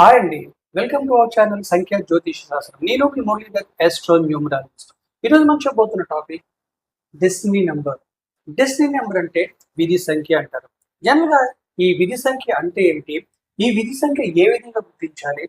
Hi అండి. Welcome to our channel సంఖ్య జ్యోతిష్ శాస్త్రం నేను మీ మురళీధర్ ఎస్ట్రో న్యూమరాలజిస్ట్ ఈరోజు మనం చెప్పబోతున్న topic destiny number destiny number అంటే విధి సంఖ్య అంటారు. జనరల్గా ఈ విధి సంఖ్య అంటే ఏమిటి? ఈ విధి సంఖ్య ఏ విధంగా గుర్తించాలి?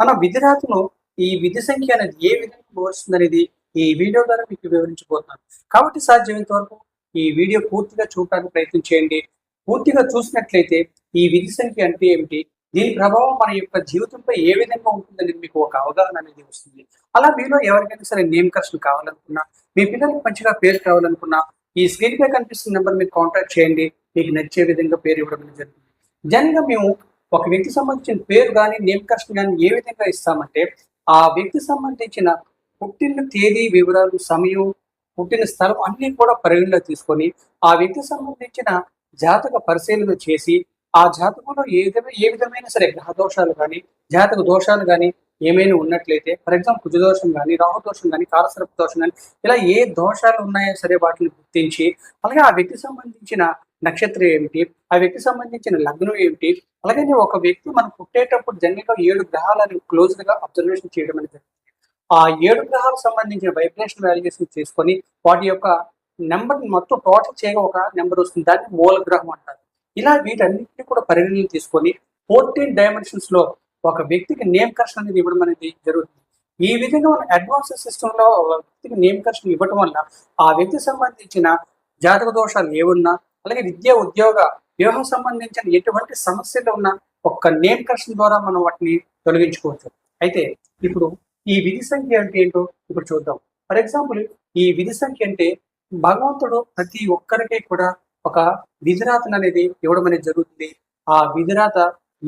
మన విధిరాతను ఈ విధి సంఖ్య అనేది ఏ విధంగా మారుస్తుంది అనేది ఈ వీడియో ద్వారా మీకు వివరించబోతున్నాను. కాబట్టి సాధ్యమైనంత వరకు ఈ వీడియో పూర్తిగా చూడడానికి ప్రయత్నం చేయండి. పూర్తిగా చూసినట్లయితే ఈ విధి సంఖ్య అంటే ఏమిటి? దీని ప్రభావం మన యొక్క జీవితంపై ఏ విధంగా ఉంటుందని మీకు ఒక అవగాహన అనేది వస్తుంది. అలా మీలో ఎవరికైనా సరే నేమ్ కరెక్షన్ కావాలనుకున్నా మీ పిల్లలకు మంచిగా పేరు కావాలనుకున్నా ఈ స్క్రీన్ పై కనిపిస్తున్న నెంబర్ మీరు కాంటాక్ట్ చేయండి. మీకు నచ్చే విధంగా పేరు ఇవ్వడం జరుగుతుంది. జనరల్గా మేము ఒక వ్యక్తి సంబంధించిన పేరు కానీ నేమ్ కరెక్షన్ కానీ ఏ విధంగా ఇస్తామంటే ఆ వ్యక్తి సంబంధించిన పుట్టిన తేదీ వివరాలు సమయం పుట్టిన స్థలం అన్ని కూడా పరిగణలో తీసుకొని ఆ వ్యక్తి సంబంధించిన జాతక పరిశీలన చేసి ఆ జాతకంలో ఏ విధమైన ఏ విధమైన సరే గ్రహ దోషాలు కానీ జాతక దోషాలు కానీ ఏమైనా ఉన్నట్లయితే ఫర్ ఎగ్జాంపుల్ కుజ దోషం కానీ రాహుదోషం కానీ కాలసర్ప దోషం కానీ ఇలా ఏ దోషాలు ఉన్నాయో సరే వాటిని గుర్తించి అలాగే ఆ వ్యక్తి సంబంధించిన నక్షత్రం ఏమిటి ఆ వ్యక్తి సంబంధించిన లగ్నం ఏమిటి అలాగే ఒక వ్యక్తి మనం పుట్టేటప్పుడు జనరల్గా ఏడు గ్రహాలను క్లోజ్గా అబ్జర్వేషన్ చేయడం అనేది ఆ ఏడు గ్రహాలకు సంబంధించిన వైబ్రేషన్ వాల్యుయేషన్ చేసుకొని వాటి యొక్క నెంబర్ మొత్తం టోటల్ చేయగా ఒక నెంబర్ వస్తుంది దాన్ని మూల గ్రహం అంటారు. ఇలా వీటన్నిటిని కూడా పరిగణనలు తీసుకొని ఫోర్టీన్ డైమెన్షన్స్లో ఒక వ్యక్తికి నేమ్ అనేది ఇవ్వడం అనేది జరుగుతుంది. ఈ విధంగా మన అడ్వాన్స్ సిస్టమ్లో ఒక వ్యక్తికి నేమ్ ఇవ్వడం వల్ల ఆ వ్యక్తికి సంబంధించిన జాతక దోషాలు ఏమున్నా అలాగే విద్య ఉద్యోగ వివాహం సంబంధించిన ఎటువంటి సమస్యలు ఉన్నా ఒక్క నేమ్ ద్వారా మనం వాటిని తొలగించుకోవచ్చు. అయితే ఇప్పుడు ఈ విధి సంఖ్య అంటే ఏంటో ఇప్పుడు చూద్దాం. ఫర్ ఎగ్జాంపుల్ ఈ విధి సంఖ్య అంటే భగవంతుడు ప్రతి ఒక్కరికి కూడా ఒక విధిరాతను అనేది ఇవ్వడం అనేది జరుగుతుంది. ఆ విధిరాత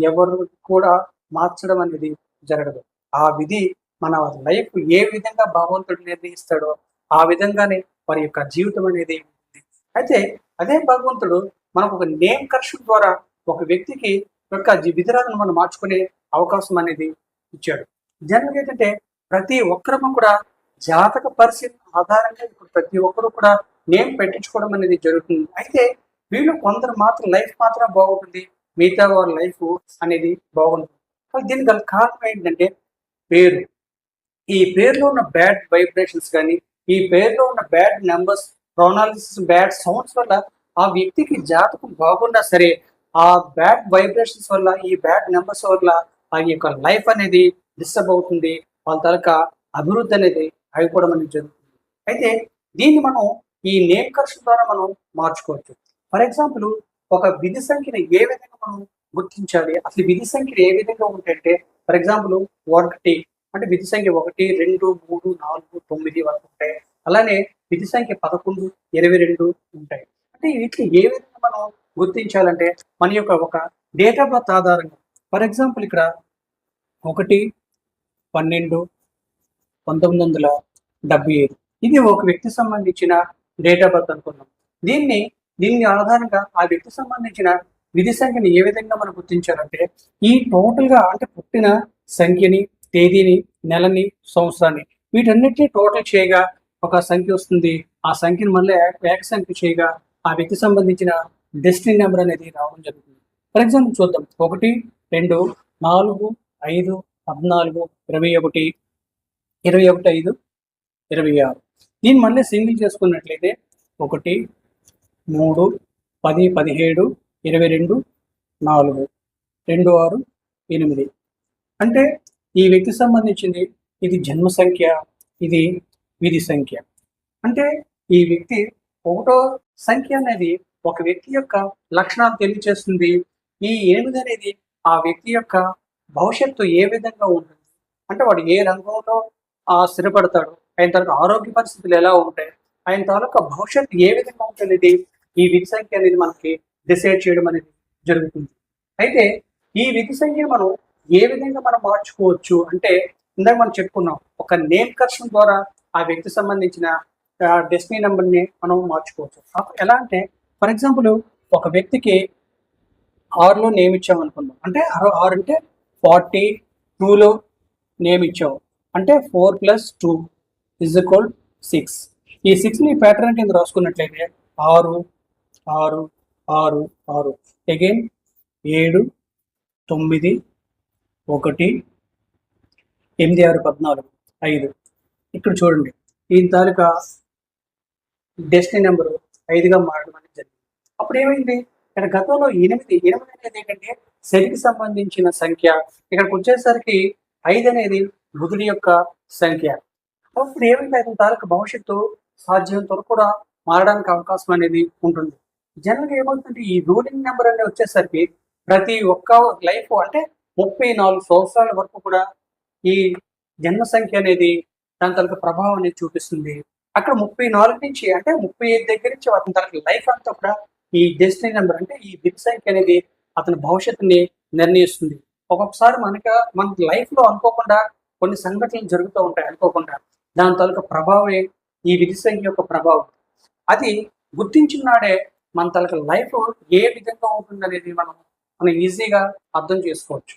ఎవరు కూడా మార్చడం అనేది జరగదు. ఆ విధి మన లైఫ్ ఏ విధంగా భగవంతుడు నిర్ణయిస్తాడో ఆ విధంగానే వారి యొక్క జీవితం అనేది ఉంటుంది. అయితే అదే భగవంతుడు మనకు ఒక నేమ్ కరెక్షన్ ద్వారా ఒక వ్యక్తికి యొక్క జీ- విధిరాతను మనం మార్చుకునే అవకాశం అనేది ఇచ్చాడు. జనరల్గా ఏంటంటే ప్రతి ఒక్కరము కూడా జాతక పరిస్థితి ఆధారంగా ఇప్పుడు ప్రతి ఒక్కరు కూడా నేమ్ పెట్టించుకోవడం అనేది జరుగుతుంది. అయితే వీళ్ళు కొందరు మాత్రం లైఫ్ మాత్రం బాగుంటుంది. మిగతా వారి లైఫ్ అనేది బాగుంటుంది. కానీ దీనికి గల కారణం ఏంటంటే పేరు. ఈ పేరులో ఉన్న బ్యాడ్ వైబ్రేషన్స్ కానీ ఈ పేరులో ఉన్న బ్యాడ్ నెంబర్స్ ప్రొనాలిసిస్ బ్యాడ్ సౌండ్స్ వల్ల ఆ వ్యక్తికి జాతకం బాగున్నా సరే ఆ బ్యాడ్ వైబ్రేషన్స్ వల్ల ఈ బ్యాడ్ నెంబర్స్ వల్ల ఆ యొక్క లైఫ్ అనేది డిస్టర్బ్ అవుతుంది. వాళ్ళ తరక అభివృద్ధి అనేది అయిపోవడం అనేది జరుగుతుంది. అయితే దీన్ని మనం ఈ నేమ్ ఖర్చు ద్వారా మనం మార్చుకోవచ్చు. ఫర్ ఎగ్జాంపుల్ ఒక విధి సంఖ్యను ఏ విధంగా మనం గుర్తించాలి? అసలు విధి సంఖ్యలు ఏ విధంగా ఉంటాయంటే ఫర్ ఎగ్జాంపుల్ ఒకటి అంటే విధి సంఖ్య ఒకటి రెండు మూడు నాలుగు తొమ్మిది వరకు ఉంటాయి. అలానే విధి సంఖ్య పదకొండు ఇరవై రెండు ఉంటాయి. అంటే వీటిని ఏ విధంగా మనం గుర్తించాలంటే మన యొక్క ఒక డేట్ ఆఫ్ బర్త్ ఆధారంగా ఫర్ ఎగ్జాంపుల్ ఇక్కడ ఒకటి పన్నెండు పంతొమ్మిది వందల డెబ్బై ఐదు. ఇది ఒక వ్యక్తి సంబంధించిన డేట్ ఆఫ్ బర్త్ అనుకున్నాం దీన్ని దీన్ని ఆధారంగా ఆ వ్యక్తి సంబంధించిన విధి సంఖ్యని ఏ విధంగా మనం గుర్తించాలంటే ఈ టోటల్గా అంటే పుట్టిన సంఖ్యని తేదీని నెలని సంవత్సరాన్ని వీటన్నిటిని టోటల్ చేయగా ఒక సంఖ్య వస్తుంది. ఆ సంఖ్యను మళ్ళీ ఏక- ఏక సంఖ్య చేయగా ఆ వ్యక్తి సంబంధించిన డెస్టినీ నెంబర్ అనేది రావడం జరుగుతుంది. ఫర్ ఎగ్జాంపుల్ చూద్దాం. ఒకటి రెండు నాలుగు ఐదు పద్నాలుగు ఇరవై ఒకటి ఇరవై ఒకటి ఐదు ఇరవై ఆరు. దీన్ని మళ్ళీ సింగిల్ చేసుకున్నట్లయితే ఒకటి మూడు పది పదిహేడు ఇరవై రెండు నాలుగు రెండు ఆరు ఎనిమిది. అంటే ఈ వ్యక్తికి సంబంధించింది ఇది జన్మ సంఖ్య ఇది విధి సంఖ్య. అంటే ఈ వ్యక్తి ఒకటో సంఖ్య అనేది ఒక వ్యక్తి యొక్క లక్షణాలు తెలియజేస్తుంది ఈ ఎనిమిది అనేది ఆ వ్యక్తి యొక్క భవిష్యత్తు ఏ విధంగా ఉంటుంది? అంటే వాడు ఏ రంగంలో ఆ స్థిరపడతాడు ఆయన తాలూకా ఆరోగ్య పరిస్థితులు ఎలా ఉంటాయి? ఆయన తాలూకా భవిష్యత్తు ఏ విధంగా ఉంటుంది? ఈ విధి సంఖ్య అనేది మనకి డిసైడ్ చేయడం అనేది జరుగుతుంది. అయితే ఈ విధి సంఖ్య మనం ఏ విధంగా మనం మార్చుకోవచ్చు? అంటే ఇందాక మనం చెప్పుకున్నాం ఒక నేమ్ కర్షన్ ద్వారా ఆ వ్యక్తి సంబంధించిన డెస్టినీ నెంబర్ని మనం మార్చుకోవచ్చు. అప్పుడు ఎలా అంటే ఫర్ ఎగ్జాంపుల్ ఒక వ్యక్తికి ఆరులో నేమ్ ఇచ్చాం అనుకుందాం. అంటే ఆరు ఆరు అంటే ఫార్టీ టూలో నేమ్ ఇచ్చావు అంటే four plus two. Is equal six ఈ సిక్స్ని ప్యాటర్న్ కింద రాసుకున్నట్లయితే ఆరు ఆరు ఆరు ఆరు. అగైన్ ఏడు తొమ్మిది ఒకటి ఎనిమిది ఆరు పద్నాలుగు ఐదు. ఇక్కడ చూడండి ఈ తాలూకా డెస్టినీ నెంబరు ఐదుగా మారడం అనేది జరిగింది. అప్పుడు ఏమైంది? ఇక్కడ గతంలో ఎనిమిది ఎనిమిది అనేది ఏంటంటే శనికి సంబంధించిన సంఖ్య. ఇక్కడికి వచ్చేసరికి ఐదు అనేది బుధుడి యొక్క సంఖ్య. అప్పుడు ఏమైంది అతని భవిష్యత్తు సాధ్యం వరకు కూడా మారడానికి అవకాశం అనేది ఉంటుంది. జనరల్గా ఏమవుతుందంటే ఈ రూలింగ్ నెంబర్ అనేది వచ్చేసరికి ప్రతి ఒక్క లైఫ్ అంటే ముప్పై నాలుగు సంవత్సరాల వరకు కూడా ఈ జన్మ సంఖ్య అనేది దాని తాలూకా ప్రభావం అనేది చూపిస్తుంది. అక్కడ ముప్పై నాలుగు నుంచి అంటే ముప్పై ఐదు దగ్గర నుంచి అతని తనకి లైఫ్ అంతా కూడా ఈ డెస్టినీ నెంబర్ అంటే ఈ బిట్ సంఖ్య అనేది అతని భవిష్యత్తుని నిర్ణయిస్తుంది. ఒక్కొక్కసారి మనకి మన లైఫ్లో అనుకోకుండా కొన్ని సంఘటనలు జరుగుతూ ఉంటాయి అనుకోకుండా. దాని తాలూకు ప్రభావమే ఈ విధి సంఖ్య యొక్క ప్రభావం. అది గుర్తించున్నాడే మన తాలూకు లైఫ్ ఏ విధంగా ఉంటుంది అనేది మనం మనం ఈజీగా అర్థం చేసుకోవచ్చు.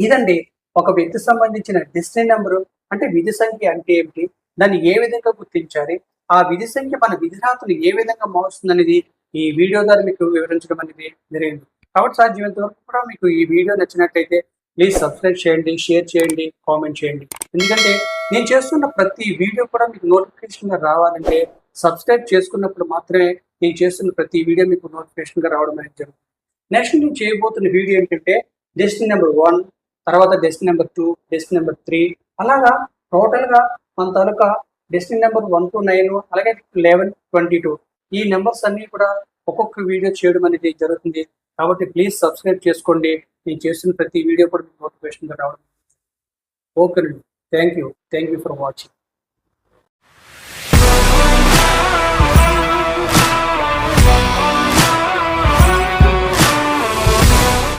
ఇదండి ఒక వ్యక్తి సంబంధించిన డెస్టినీ నెంబరు అంటే విధి సంఖ్య అంటే ఏమిటి దాన్ని ఏ విధంగా గుర్తించాలి ఆ విధి సంఖ్య మన విధిరాతులు ఏ విధంగా మారుస్తుంది అనేది ఈ వీడియో ద్వారా మీకు వివరించడం అనేది జరిగింది. కాబట్టి సాధ్యమైనంత వరకు కూడా మీకు ఈ వీడియో నచ్చినట్లయితే ప్లీజ్ సబ్స్క్రైబ్ చేయండి షేర్ చేయండి కామెంట్ చేయండి. ఎందుకంటే నేను చేస్తున్న ప్రతి వీడియో కూడా మీకు నోటిఫికేషన్గా రావాలంటే సబ్స్క్రైబ్ చేసుకున్నప్పుడు మాత్రమే నేను చేస్తున్న ప్రతి వీడియో మీకు నోటిఫికేషన్గా రావడం అనేది జరుగుతుంది. నెక్స్ట్ నేను చేయబోతున్న వీడియో ఏంటంటే డెస్టినీ నెంబర్ వన్ తర్వాత destiny number two destiny number three అలాగా టోటల్గా మన తాలూకా destiny number one to nine అలాగే లెవెన్ ట్వంటీ టూ ఈ నెంబర్స్ అన్ని కూడా ఒక్కొక్క వీడియో చేయడం అనేది జరుగుతుంది. కాబట్టి ప్లీజ్ సబ్స్క్రైబ్ చేసుకోండి. నేను చేస్తున్న ప్రతి వీడియో కూడా మీకు నోటిఫికేషన్ రావడం. ఓకేనండి thank you thank you for watching